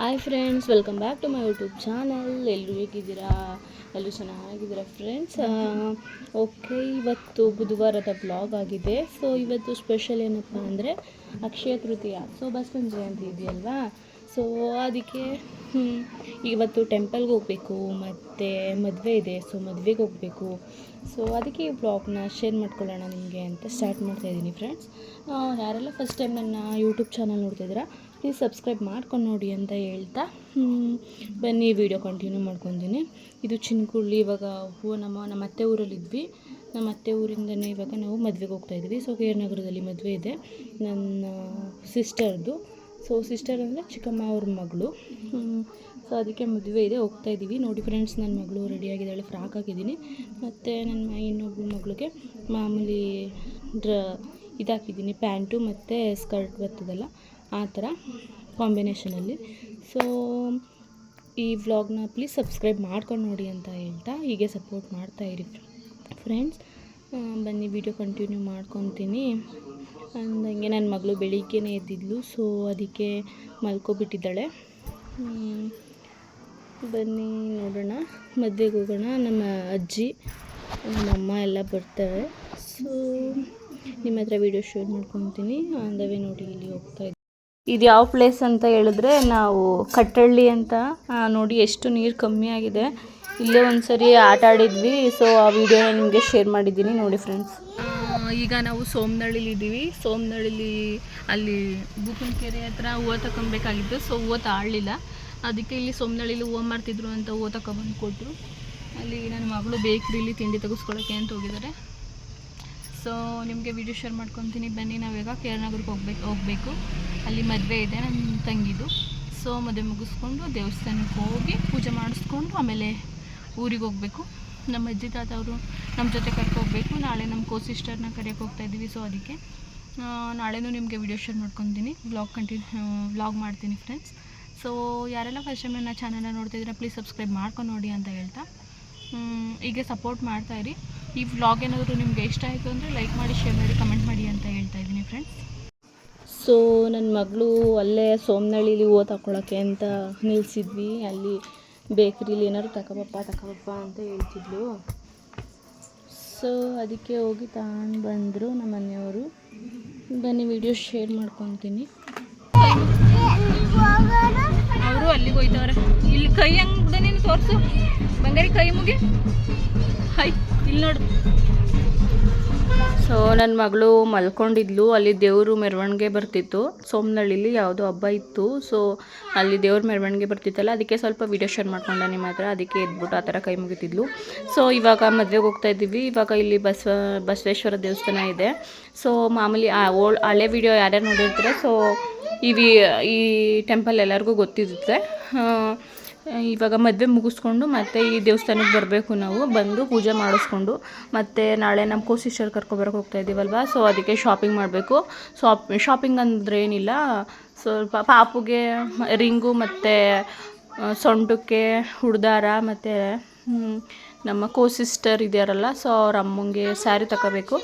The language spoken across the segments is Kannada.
Hi friends welcome back to my YouTube channel ಎಲ್ಲರೂ ಹೇಗಿದ್ದೀರಾ? ಎಲ್ಲರೂ ಚೆನ್ನಾಗಿದ್ದೀರಾ ಫ್ರೆಂಡ್ಸ್ ಓಕೆ ಇವತ್ತು ಬುಧವಾರದ ಬ್ಲಾಗ್ ಆಗಿದೆ. ಸೊ ಇವತ್ತು ಸ್ಪೆಷಲ್ ಏನಪ್ಪ ಅಂದರೆ ಅಕ್ಷಯ ತೃತೀಯ. ಸೊ ಬಸವನ ಜಯಂತಿ ಇದೆಯಲ್ವಾ? ಸೊ ಅದಕ್ಕೆ ಇವತ್ತು ಟೆಂಪಲ್ಗೆ ಹೋಗಬೇಕು, ಮತ್ತು ಮದುವೆ ಇದೆ. ಸೊ ಮದುವೆಗೆ ಹೋಗಬೇಕು. ಸೊ ಅದಕ್ಕೆ ಈ ಬ್ಲಾಗ್ನ ಶೇರ್ ಮಾಡ್ಕೊಳ್ಳೋಣ ನಿಮಗೆ ಅಂತ ಸ್ಟಾರ್ಟ್ ಮಾಡ್ತಾಯಿದ್ದೀನಿ ಫ್ರೆಂಡ್ಸ್ ಯಾರೆಲ್ಲ ಫಸ್ಟ್ ಟೈಮ್ ನನ್ನ ಯೂಟ್ಯೂಬ್ ಚಾನಲ್ ನೋಡ್ತಿದ್ದೀರಾ ಪ್ಲೀಸ್ ಸಬ್ಸ್ಕ್ರೈಬ್ ಮಾಡ್ಕೊಂಡು ನೋಡಿ ಅಂತ ಹೇಳ್ತಾ ಬನ್ನಿ ವಿಡಿಯೋ ಕಂಟಿನ್ಯೂ ಮಾಡ್ಕೊತೀನಿ. ಇದು ಚಿನ್ಕುಳ್ಳಿ, ಇವಾಗ ಹೂವು ನಮ್ಮ ನಮ್ಮ ಅತ್ತೆ ಊರಲ್ಲಿದ್ವಿ ನಮ್ಮ ಅತ್ತೆ ಊರಿಂದನೇ ಇವಾಗ ನಾವು ಮದುವೆಗೆ ಹೋಗ್ತಾ ಇದ್ವಿ. ಸೊ ಕೆ ನಗರದಲ್ಲಿ ಮದುವೆ ಇದೆ. ನನ್ನ ಸಿಸ್ಟರ್ದು ಸೊ ಸಿಸ್ಟರ್ ಅಂದರೆ ಚಿಕ್ಕಮ್ಮ ಅವ್ರ ಮಗಳು. ಸೊ ಅದಕ್ಕೆ ಮದುವೆ ಇದೆ. ಹೋಗ್ತಾ ಇದ್ದೀವಿ ನೋಡಿ ಫ್ರೆಂಡ್ಸ್ ನನ್ನ ಮಗಳು ರೆಡಿಯಾಗಿದ್ದಾಳೆ ಫ್ರಾಕ್ ಹಾಕಿದ್ದೀನಿ. ಮತ್ತು ನನ್ನ ಇನ್ನೊಬ್ಬಳು ಮಗಳಿಗೆ ಮಾಮೂಲಿ ಡ್ರ ಇದಾಕಿದ್ದೀನಿ. ಪ್ಯಾಂಟು ಮತ್ತು ಸ್ಕರ್ಟ್ ಬರ್ತದಲ್ಲ ಆ ಥರ ಕಾಂಬಿನೇಷನಲ್ಲಿ. ಸೊ ಈ ವ್ಲಾಗ್ನ ಪ್ಲೀಸ್ ಸಬ್ಸ್ಕ್ರೈಬ್ ಮಾಡ್ಕೊಂಡು ನೋಡಿ ಅಂತ ಹೇಳ್ತಾ ಹೀಗೆ ಸಪೋರ್ಟ್ ಮಾಡ್ತಾ ಇರಿ ಫ್ರೆಂಡ್ಸ್ ಬನ್ನಿ ವಿಡಿಯೋ ಕಂಟಿನ್ಯೂ ಮಾಡ್ಕೊತೀನಿ. ಅಂದಂಗೆ ನನ್ನ ಮಗಳು ಬೆಳಿಗ್ಗೆನೇ ಎದ್ದಿದ್ಲು ಸೊ ಅದಕ್ಕೆ ಮಲ್ಕೊಬಿಟ್ಟಿದ್ದಾಳೆ. ಬನ್ನಿ ನೋಡೋಣ, ಮದುವೆಗೆ ಹೋಗೋಣ. ನಮ್ಮ ಅಜ್ಜಿ, ನಮ್ಮ ಅಮ್ಮ ಎಲ್ಲ ಬರ್ತವೆ ಸೊ ನಿಮ್ಮ ಹತ್ರ ವಿಡಿಯೋ ಶೇರ್ ಮಾಡ್ಕೊತೀನಿ. ಅಂದವೇ ನೋಡಿ ಇಲ್ಲಿ ಹೋಗ್ತಾ ಇದು ಯಾವ ಪ್ಲೇಸ್ ಅಂತ ಹೇಳಿದ್ರೆ ನಾವು ಕಟ್ಟಳ್ಳಿ ಅಂತ ನೋಡಿ ಎಷ್ಟು ನೀರು ಕಮ್ಮಿ ಆಗಿದೆ. ಇಲ್ಲೇ ಒಂದ್ಸರಿ ಆಟ ಆಡಿದ್ವಿ ಸೊ ಆ ವಿಡಿಯೋನ ನಿಮಗೆ ಶೇರ್ ಮಾಡಿದ್ದೀನಿ ನೋಡಿ ಫ್ರೆಂಡ್ಸ್ ಈಗ ನಾವು ಸೋಮನಳ್ಳಿಲಿ ಇದ್ದೀವಿ. ಸೋಮನಳ್ಳಿಲಿ ಅಲ್ಲಿ ಬೂಕನಕೆರೆ ಹತ್ರ ಹೂವು ತಗೊಬೇಕಾಗಿತ್ತು ಸೊ ಹೂವು ತಾಳಲಿಲ್ಲ. ಅದಕ್ಕೆ ಇಲ್ಲಿ ಸೋಮನಳ್ಳಿಲಿ ಹೂವು ಮಾಡ್ತಿದ್ರು ಅಂತ ಹೂವು ತಗೊಬಂದು ಕೊಟ್ಟರು ಅಲ್ಲಿ ನನ್ನ ಮಗಳು ಬೇಕ್ರಿಲಿ ತಿಂಡಿ ತೆಗೆಸ್ಕೊಳ್ಳೋಕ್ಕೆ ಅಂತ ಹೋಗಿದ್ದಾರೆ. ಸೊ ನಿಮಗೆ ವಿಡಿಯೋ ಶೇರ್ ಮಾಡ್ಕೊತೀನಿ. ಬನ್ನಿ, ನಾವೀಗ ಕೆ ಆರ್ ನಗರಕ್ಕೆ ಹೋಗ್ಬೇಕು, ಹೋಗಬೇಕು. ಅಲ್ಲಿ ಮದುವೆ ಇದೆ ನನ್ನ ತಂಗಿದು. ಸೊ ಮದುವೆ ಮುಗಿಸ್ಕೊಂಡು ದೇವಸ್ಥಾನಕ್ಕೆ ಹೋಗಿ ಪೂಜೆ ಮಾಡಿಸ್ಕೊಂಡು ಆಮೇಲೆ ಊರಿಗೆ ಹೋಗಬೇಕು. ನಮ್ಮ ಅಜ್ಜಿ ತಾತ ಅವರು ನಮ್ಮ ಜೊತೆ ಕರ್ಕೋಗ್ಬೇಕು ನಾಳೆ ನಮ್ಮ ಕೋ ಸಿಸ್ಟರ್ನ ಕರೆಯೋಕೆ ಹೋಗ್ತಾ ಇದ್ದೀವಿ. ಸೊ ಅದಕ್ಕೆ ನಾಳೆನೂ ನಿಮಗೆ ವಿಡಿಯೋ ಶೇರ್ ಮಾಡ್ಕೊತೀನಿ. ವ್ಲಾಗ್ ಕಂಟಿನ್ಯೂ ವ್ಲಾಗ್ ಮಾಡ್ತೀನಿ ಫ್ರೆಂಡ್ಸ್ ಸೊ ಯಾರೆಲ್ಲ ಫಸ್ಟ್ ಟೈಮ್ ನನ್ನ ಚಾನಲ್ನ ನೋಡ್ತಿದ್ದೀರಾ ಪ್ಲೀಸ್ ಸಬ್ಸ್ಕ್ರೈಬ್ ಮಾಡ್ಕೊಂಡು ನೋಡಿ ಅಂತ ಹೇಳ್ತಾ. ಹೀಗೆ ಸಪೋರ್ಟ್ ಮಾಡ್ತಾಯಿರಿ ಈ ವ್ಲಾಗ್ ಏನಾದರೂ ನಿಮಗೆ ಇಷ್ಟ ಆಯಿತು ಅಂದರೆ ಲೈಕ್ ಮಾಡಿ ಶೇರ್ ಮಾಡಿ ಕಮೆಂಟ್ ಮಾಡಿ ಅಂತ ಹೇಳ್ತಾ ಇದ್ದೀನಿ ಫ್ರೆಂಡ್ಸ್ ಸೊ ನನ್ನ ಮಗಳು ಅಲ್ಲೇ ಸೋಮನಳ್ಳಿಲಿ ಹೂವು ತಗೊಳಕ್ಕೆ ಅಂತ ನಿಲ್ಲಿಸಿದ್ವಿ ಅಲ್ಲಿ ಬೇಕ್ರೀಲಿ ಏನಾದ್ರು ತಗೋಬಪ್ಪ ತಗೋಬಪ್ಪ ಅಂತ ಹೇಳ್ತಿದ್ಲು. ಸೊ ಅದಕ್ಕೆ ಹೋಗಿ ತಗೊಂಡು ಬಂದರು ನಮ್ಮ ಮನೆಯವರು. ಬನ್ನಿ ವಿಡಿಯೋ ಶೇರ್ ಮಾಡ್ಕೊತೀನಿ. ಅವರು ಅಲ್ಲಿಗೆ ಹೋಯ್ತವ್ರೆ. ಇಲ್ಲಿ ಕೈ ಹಂಗೆ ನೀನು ತೋರಿಸು. ಬಂಗಾರಿ ಕೈ ಮುಗಿ. ನೋಡು. ಸೊ ನನ್ನ ಮಗಳು ಮಲ್ಕೊಂಡಿದ್ಲು. ಅಲ್ಲಿ ದೇವರು ಮೆರವಣಿಗೆ ಬರ್ತಿತ್ತು. ಸೋಮನಹಳ್ಳಿಲಿ ಯಾವುದೋ ಹಬ್ಬ ಇತ್ತು. ಸೊ ಅಲ್ಲಿ ದೇವ್ರ ಮೆರವಣಿಗೆ ಬರ್ತಿತ್ತಲ್ಲ, ಅದಕ್ಕೆ ಸ್ವಲ್ಪ ವಿಡಿಯೋ ಶೇರ್ ಮಾಡ್ಕೊಂಡೆ ನಿಮ್ಮ ಹತ್ರ. ಅದಕ್ಕೆ ಎದ್ಬಿಟ್ಟು ಆ ಥರ ಕೈ ಮುಗಿತಿದ್ಲು. ಸೊ ಇವಾಗ ಮದುವೆಗೆ ಹೋಗ್ತಾ ಇದ್ದೀವಿ. ಇವಾಗ ಇಲ್ಲಿ ಬಸವ, ಬಸವೇಶ್ವರ ದೇವಸ್ಥಾನ ಇದೆ. ಸೊ ಮಾಮೂಲಿ ಓಲ್ ಹಳೆ ವಿಡಿಯೋ ಯಾರ್ಯಾರು ನೋಡಿರ್ತೀರ? ಸೊ ಇವಿ ಈ ಟೆಂಪಲ್ ಎಲ್ಲರಿಗೂ ಗೊತ್ತಿರುತ್ತೆ. ಇವಾಗ ಮದುವೆ ಮುಗಿಸ್ಕೊಂಡು ಮತ್ತೆ ಈ ದೇವಸ್ಥಾನಕ್ಕೆ ಬರಬೇಕು ನಾವು. ಬಂದು ಪೂಜೆ ಮಾಡಿಸ್ಕೊಂಡು ಮತ್ತು ನಾಳೆ ನಮ್ಮ ಕೋ ಸಿಸ್ಟರ್ ಕರ್ಕೊಬರಕ್ಕೆ ಹೋಗ್ತಾ ಇದ್ದೀವಲ್ವ? ಸೊ ಅದಕ್ಕೆ ಶಾಪಿಂಗ್ ಮಾಡಬೇಕು. ಶಾಪ್ ಶಾಪಿಂಗ್ ಅಂದ್ರೆ ಏನಿಲ್ಲ. ಸ್ವಲ್ಪ ಪಾಪುಗೆ ರಿಂಗು ಮತ್ತು ಸೊಂಟಕ್ಕೆ ಹುಡ್ದಾರ ಮತ್ತು ನಮ್ಮ ಕೋ ಸಿಸ್ಟರ್ ಇದ್ದಾರಲ್ಲ ಸೊ ಅವ್ರ ಅಮ್ಮಂಗೆ ಸ್ಯಾರಿ ತಗೋಬೇಕು.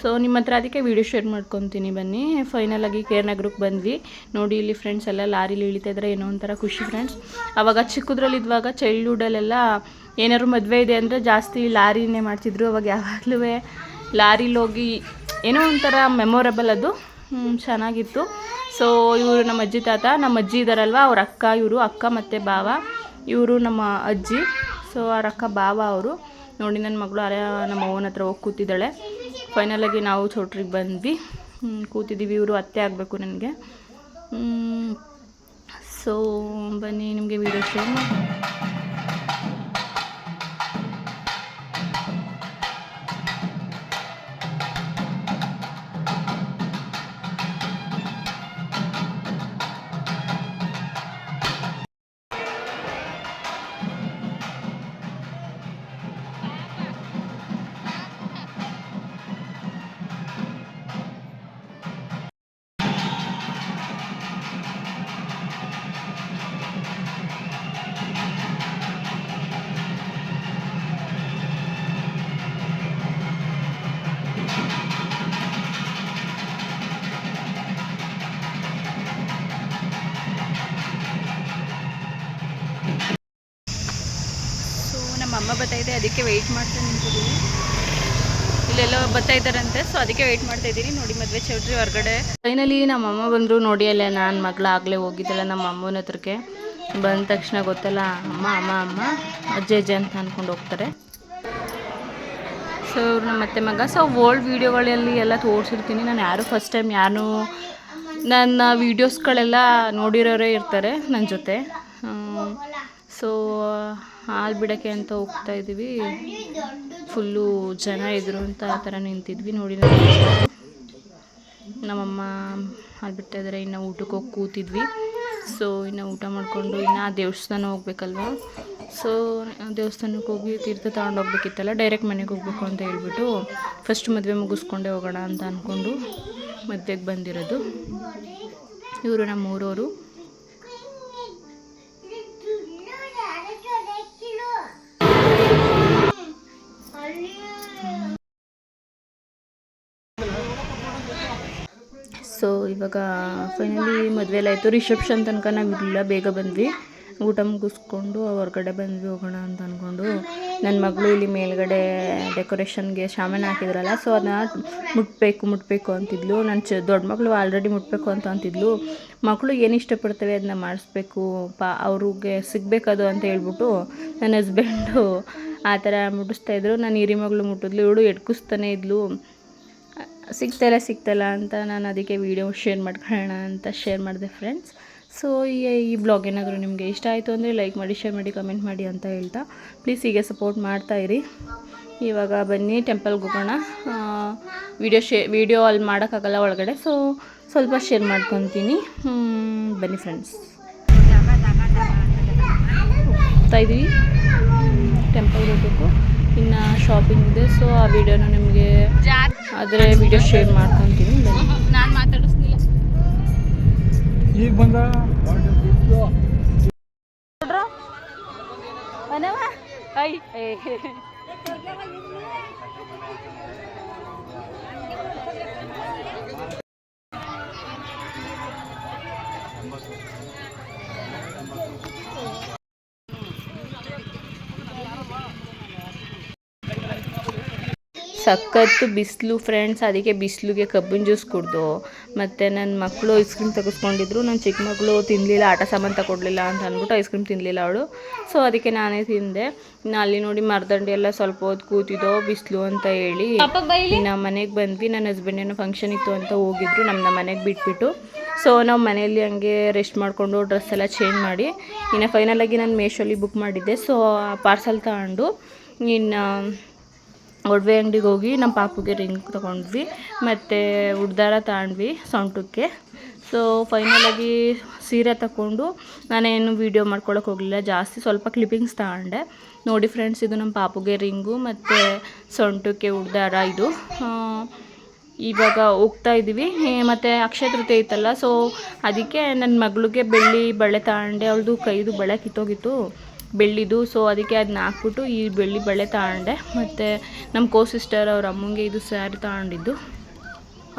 ಸೊ ನಿಮ್ಮ ಹತ್ರ ಅದಕ್ಕೆ ವೀಡಿಯೋ ಶೇರ್ ಮಾಡ್ಕೊತೀನಿ ಬನ್ನಿ. ಫೈನಲ್ ಆಗಿ ಕೆ ಆರ್ ನಗರಕ್ಕೆ ಬಂದ್ವಿ. ನೋಡಿ, ಇಲ್ಲಿ ಫ್ರೆಂಡ್ಸ್ ಎಲ್ಲ ಲಾರಿಲಿ ಇಳಿತಾ ಇದ್ರೆ ಏನೋ ಒಂಥರ ಖುಷಿ ಫ್ರೆಂಡ್ಸ್ ಅವಾಗ ಚಿಕ್ಕದ್ರಲ್ಲಿ ಇದ್ದಾಗ ಚೈಲ್ಡ್ಹುಡಲ್ಲೆಲ್ಲ ಏನಾದ್ರು ಮದುವೆ ಇದೆ ಅಂದರೆ ಜಾಸ್ತಿ ಲಾರಿನೇ ಮಾಡ್ತಿದ್ರು. ಅವಾಗ ಯಾವಾಗಲೂ ಲಾರಿಲಿ ಹೋಗಿ ಏನೋ ಒಂಥರ ಮೆಮೊರಬಲ್ ಅದು. ಚೆನ್ನಾಗಿತ್ತು. ಸೊ ಇವರು ನಮ್ಮ ಅಜ್ಜಿ ತಾತ, ನಮ್ಮ ಅಜ್ಜಿ ಇದ್ದಾರಲ್ವ ಅವ್ರ ಅಕ್ಕ, ಇವರು ಅಕ್ಕ ಮತ್ತು ಬಾವ ಇವರು ನಮ್ಮ ಅಜ್ಜಿ. ಸೊ ಅವ್ರ ಅಕ್ಕ ಬಾವ ಅವರು. ನೋಡಿ, ನನ್ನ ಮಗಳು ಅರ ನಮ್ಮ ಅವ್ವನ ಹತ್ರ ಹೋಗಿ ಕೂತಿದ್ದಾಳೆ. ಫೈನಲಾಗಿ ನಾವು ಚೌಟ್ರಿಗೆ ಬಂದ್ವಿ. ಕೂತಿದ್ದೀವಿ. ಇವರು ಅತ್ತೆ ಆಗಬೇಕು ನನಗೆ. ಸೊ ಬನ್ನಿ, ನಿಮಗೆ ವೀಡಿಯೋ ಶೇರ್ ಮಾಡಿ ಅದಕ್ಕೆ ವೆಯ್ಟ್ ಮಾಡ್ತಾ ನಿಂತಿದ್ದೀವಿ ಇಲ್ಲೆಲ್ಲೋ ಬರ್ತಾ ಇದ್ದಾರಂತೆ ಸೊ ಅದಕ್ಕೆ ವೆಯ್ಟ್ ಮಾಡ್ತಾ ಇದ್ದೀನಿ ನೋಡಿ, ಮದುವೆ ಚೌಟ್ರಿ ಹೊರಗಡೆ. ಫೈನಲಿ ನಮ್ಮ ಅಮ್ಮ ಬಂದರು ನೋಡಿ, ಅಲ್ಲ ನಾನು ಆಗಲೇ ಹೋಗಿದ್ದಲ್ಲ ನಮ್ಮ ಅಮ್ಮನ ಹತ್ರಕ್ಕೆ. ಬಂದ ತಕ್ಷಣ ಗೊತ್ತಲ್ಲ, ಅಮ್ಮ ಅಮ್ಮ ಅಮ್ಮ, ಅಜ್ಜೆ ಅಜ್ಜೆ ಅಂತ ಅಂದ್ಕೊಂಡು ಹೋಗ್ತಾರೆ. ಸೊ ಇವ್ರು ನಮ್ಮ ಅತ್ತೆ ಮಗ. ಸೊ ಓಲ್ಡ್ ವೀಡಿಯೋಗಳಲ್ಲಿ ಎಲ್ಲ ತೋರಿಸಿರ್ತೀನಿ. ನಾನು ಯಾರು ಫಸ್ಟ್ ಟೈಮ್ ಯಾರು ನನ್ನ ವೀಡಿಯೋಸ್ಗಳೆಲ್ಲ ನೋಡಿರೋರೇ ಇರ್ತಾರೆ ನನ್ನ ಜೊತೆ. ಸೊ ಹಾಲು ಬಿಡೋಕ್ಕೆ ಅಂತ ಹೋಗ್ತಾ ಇದ್ದೀವಿ. ಫುಲ್ಲು ಜನ ಇದ್ರು ಅಂತ ಆ ಥರ ನಿಂತಿದ್ವಿ. ನೋಡಿ ನಮ್ಮ ನಮ್ಮಮ್ಮ ಹಾಲು ಬಿಡ್ತಾ ಇದ್ದಾರೆ. ಇನ್ನು ಊಟಕ್ಕೆ ಹೋಗಿ ಕೂತಿದ್ವಿ. ಸೊ ಇನ್ನು ಊಟ ಮಾಡಿಕೊಂಡು ಇನ್ನು ದೇವಸ್ಥಾನ ಹೋಗ್ಬೇಕಲ್ವ? ಸೊ ದೇವಸ್ಥಾನಕ್ಕೆ ಹೋಗಿ ತೀರ್ಥ ತಗೊಂಡು ಹೋಗ್ಬೇಕಿತ್ತಲ್ಲ ಡೈರೆಕ್ಟ್ ಮನೆಗೆ ಹೋಗ್ಬೇಕು ಅಂತ ಹೇಳ್ಬಿಟ್ಟು ಫಸ್ಟ್ ಮದುವೆ ಮುಗಿಸ್ಕೊಂಡೇ ಹೋಗೋಣ ಅಂತ ಅಂದ್ಕೊಂಡು ಮದುವೆಗೆ ಬಂದಿರೋದು. ಇವರು ನಮ್ಮ ಇವಾಗ ಫೈನಲಿ ಮದುವೆ ಎಲ್ಲ ಆಯಿತು. ರಿಸೆಪ್ಷನ್ ತನಕ ನಾವು ಇರಲಿಲ್ಲ, ಬೇಗ ಬಂದ್ವಿ. ಊಟ ಮುಗಿಸ್ಕೊಂಡು ಹೊರಗಡೆ ಬಂದ್ವಿ, ಹೋಗೋಣ ಅಂತ ಅಂದ್ಕೊಂಡು ನನ್ನ ಮಗಳು ಇಲ್ಲಿ ಮೇಲ್ಗಡೆ ಡೆಕೋರೇಷನ್ಗೆ ಶಾಮನ್ ಹಾಕಿದ್ರಲ್ಲ ಸೊ ಅದನ್ನ ಮುಟ್ಟಬೇಕು ಮುಟ್ಟಬೇಕು ಅಂತಿದ್ಲು. ನನ್ನ ಚ, ದೊಡ್ಡ ಮಗಳು ಆಲ್ರೆಡಿ ಮುಟ್ಟಬೇಕು ಅಂತ ಅಂತಿದ್ಲು. ಮಕ್ಕಳು ಏನು ಇಷ್ಟಪಡ್ತವೆ ಅದನ್ನ ಮಾಡಿಸ್ಬೇಕು? ಪಾ, ಅವ್ರಿಗೆ ಸಿಗಬೇಕದು ಅಂತ ಹೇಳ್ಬಿಟ್ಟು ನನ್ನ ಹಸ್ಬೆಂಡು ಆ ಥರ ಮುಟ್ಟಿಸ್ತಾಯಿದ್ರು ನಾನು ಹಿರಿ ಮಗಳು ಮುಟ್ಟಿದ್ಲು ಇವಳು ಎಡ್ಕಿಸ್ತಾನೆ ಇದ್ಲು. ಸಿಗ್ತಲ್ಲ ಸಿಗ್ತಲ್ಲ ಅಂತ ನಾನು ಅದಕ್ಕೆ ವೀಡಿಯೋ ಶೇರ್ ಮಾಡ್ಕೊಳ್ಳೋಣ ಅಂತ ಶೇರ್ ಮಾಡಿದೆ ಫ್ರೆಂಡ್ಸ್ ಸೊ ಈ ಬ್ಲಾಗ್ ಏನಾದರೂ ನಿಮಗೆ ಇಷ್ಟ ಆಯಿತು ಅಂದರೆ ಲೈಕ್ ಮಾಡಿ ಶೇರ್ ಮಾಡಿ ಕಮೆಂಟ್ ಮಾಡಿ ಅಂತ ಹೇಳ್ತಾ. ಪ್ಲೀಸ್ ಹೀಗೆ ಸಪೋರ್ಟ್ ಮಾಡ್ತಾಯಿರಿ ಇವಾಗ ಬನ್ನಿ ಟೆಂಪಲ್ಗೆ ಹೋಗೋಣ. ವೀಡಿಯೋ ಶೇ ವೀಡಿಯೋ ಅಲ್ಲಿ ಮಾಡೋಕ್ಕಾಗಲ್ಲ ಒಳಗಡೆ. ಸೊ ಸ್ವಲ್ಪ ಶೇರ್ ಮಾಡ್ಕೊತೀನಿ. ಬನ್ನಿ ಫ್ರೆಂಡ್ಸ್ ಹೋಗ್ತಾ ಇದ್ದೀವಿ ಟೆಂಪಲ್ಗೆ ಹೋಗ್ಬೇಕು. ಇನ್ನು ಶಾಪಿಂಗ್ ಇದೆ ಸೊ ಆ ವಿಡಿಯೋನ ನಿಮಗೆ ಆದರೆ ವಿಡಿಯೋ ಶೇರ್ ಮಾಡ್ಕೊತೀನಿ ನಾನು ಮಾತಾಡಿಸ್ತಿಲ್ಲ ಈಗ ಬಂದ? ಐ ಸಖತ್ತು ಬಿಸಿಲು ಫ್ರೆಂಡ್ಸ್ ಅದಕ್ಕೆ ಬಿಸಿಲಿಗೆ ಕಬ್ಬಿನ ಜ್ಯೂಸ್ ಕುಡ್ದು ಮತ್ತು ನನ್ನ ಮಕ್ಕಳು ಐಸ್ ಕ್ರೀಮ್ ತೆಗೆಸ್ಕೊಂಡಿದ್ರು. ನನ್ನ ಚಿಕ್ಕ ಮಗಳು ತಿನ್ನಲಿಲ್ಲ ಆಟ ಸಾಮಾನು ತಗೊಡ್ಲಿಲ್ಲ ಅಂತ ಅಂದ್ಬಿಟ್ಟು ಐಸ್ ಕ್ರೀಮ್ ತಿನ್ನಲಿಲ್ಲ ಅವಳು. ಸೊ ಅದಕ್ಕೆ ನಾನೇ ತಿಂದೆ. ಇನ್ನು ಅಲ್ಲಿ ನೋಡಿ ಮರದಂಡಿ ಎಲ್ಲ ಸ್ವಲ್ಪ ಹೊತ್ತು ಕೂತಿದ್ದೋ ಬಿಸಿಲು ಅಂತ ಹೇಳಿ ನಮ್ಮ ಮನೆಗೆ ಬಂದ್ವಿ. ನನ್ನ ಹಸ್ಬೆಂಡ್ ಏನೋ ಫಂಕ್ಷನ್ ಇತ್ತು ಅಂತ ಹೋಗಿದ್ರು ನಮ್ಮ ಮನೆಗೆ ಬಿಟ್ಬಿಟ್ಟು. ಸೊ ನಾವು ಮನೆಯಲ್ಲಿ ಹಂಗೆ ರೆಸ್ಟ್ ಮಾಡಿಕೊಂಡು ಡ್ರೆಸ್ ಎಲ್ಲ ಚೇಂಜ್ ಮಾಡಿ ಇನ್ನು ಫೈನಲಾಗಿ ನಾನು ಮೇಶೋಲಿ ಬುಕ್ ಮಾಡಿದ್ದೆ. ಸೊ ಪಾರ್ಸಲ್ ತಗೊಂಡು ಇನ್ನು ಒಡವೆ ಅಂಗಡಿಗೆ ಹೋಗಿ ನಮ್ಮ ಪಾಪುಗೆ ರಿಂಗ್ ತೊಗೊಂಡ್ವಿ. ಮತ್ತು ಉಡ್ದಾರ ತಗೊಂಡ್ವಿ ಸೊಂಟಕ್ಕೆ. ಸೊ ಫೈನಲಾಗಿ ಸೀರೆ ತಗೊಂಡು ನಾನೇನು ವೀಡಿಯೋ ಮಾಡ್ಕೊಳಕ್ಕೆ ಹೋಗಲಿಲ್ಲ. ಜಾಸ್ತಿ ಸ್ವಲ್ಪ ಕ್ಲಿಪ್ಪಿಂಗ್ಸ್ ತಗೊಂಡೆ. ನೋಡಿ ಫ್ರೆಂಡ್ಸ್ ಇದು ನಮ್ಮ ಪಾಪುಗೆ ರಿಂಗು ಮತ್ತು ಸೊಂಟಕ್ಕೆ ಉಡ್ದಾರ ಇದು. ಇವಾಗ ಹೋಗ್ತಾ ಇದ್ದೀವಿ ಮತ್ತು ಅಕ್ಷಯ ಇತ್ತಲ್ಲ ಸೊ ಅದಕ್ಕೆ ನನ್ನ ಮಗಳಿಗೆ ಬೆಳ್ಳಿ ಬಳೆ ತಗೊಂಡೆ. ಅವಳದು ಕೈದು ಬಳೆ ಕಿತ್ತೋಗಿತ್ತು. ಬೆಳ್ಳಿದು ಸೊ ಅದಕ್ಕೆ ಅದನ್ನ ಹಾಕ್ಬಿಟ್ಟು ಈ ಬೆಳ್ಳಿ ಬಳೆ ತಗೊಂಡೆ. ಮತ್ತು ನಮ್ಮ ಕೋ ಸಿಸ್ಟರ್ ಅವ್ರ ಅಮ್ಮಂಗೆ ಇದು ಸ್ಯಾರಿ ತಗೊಂಡಿದ್ದು.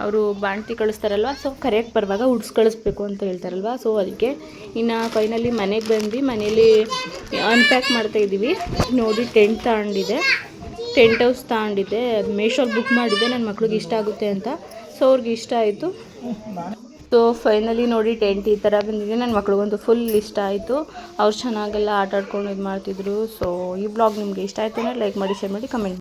ಅವರು ಬಾಣ್ತಿ ಕಳಿಸ್ತಾರಲ್ವ ಸೊ ಕರೆಕ್ಟ್ ಬರುವಾಗ ಉಡ್ಸ್ ಕಳಿಸ್ಬೇಕು ಅಂತ ಹೇಳ್ತಾರಲ್ವ ಸೊ ಅದಕ್ಕೆ ಇನ್ನು ಫೈನಲಿ ಮನೆಗೆ ಬಂದು ಮನೇಲಿ ಅನ್ಪ್ಯಾಕ್ ಮಾಡ್ತಾ ಇದ್ದೀವಿ. ನೋಡಿ ಟೆಂಟ್ ತಗೊಂಡಿದೆ ಟೆಂಟ್ ಹೌಸ್ ತಗೊಂಡಿದ್ದೆ. ಮೇಶೋಗೆ ಬುಕ್ ಮಾಡಿದ್ದೆ. ನನ್ನ ಮಕ್ಳಿಗೆ ಇಷ್ಟ ಆಗುತ್ತೆ ಅಂತ. ಸೊ ಅವ್ರಿಗೆ ಇಷ್ಟ ಆಯಿತು. ಸೊ ಫೈನಲಿ ನೋಡಿ ಟೆಂಟ್ ಈ ಥರ ಬಂದಿದೆ. ನನ್ನ ಮಕ್ಳಿಗಂತೂ ಫುಲ್ ಇಷ್ಟ ಆಯಿತು. ಅವ್ರು ಚೆನ್ನಾಗೆಲ್ಲ ಆಟ ಆಡ್ಕೊಂಡು ಇದು ಮಾಡ್ತಿದ್ರು ಸೊ ಈ ಬ್ಲಾಗ್ ನಿಮಗೆ ಇಷ್ಟ ಆಯಿತು ಅಂದರೆ ಲೈಕ್ ಮಾಡಿ ಶೇರ್ ಮಾಡಿ ಕಮೆಂಟ್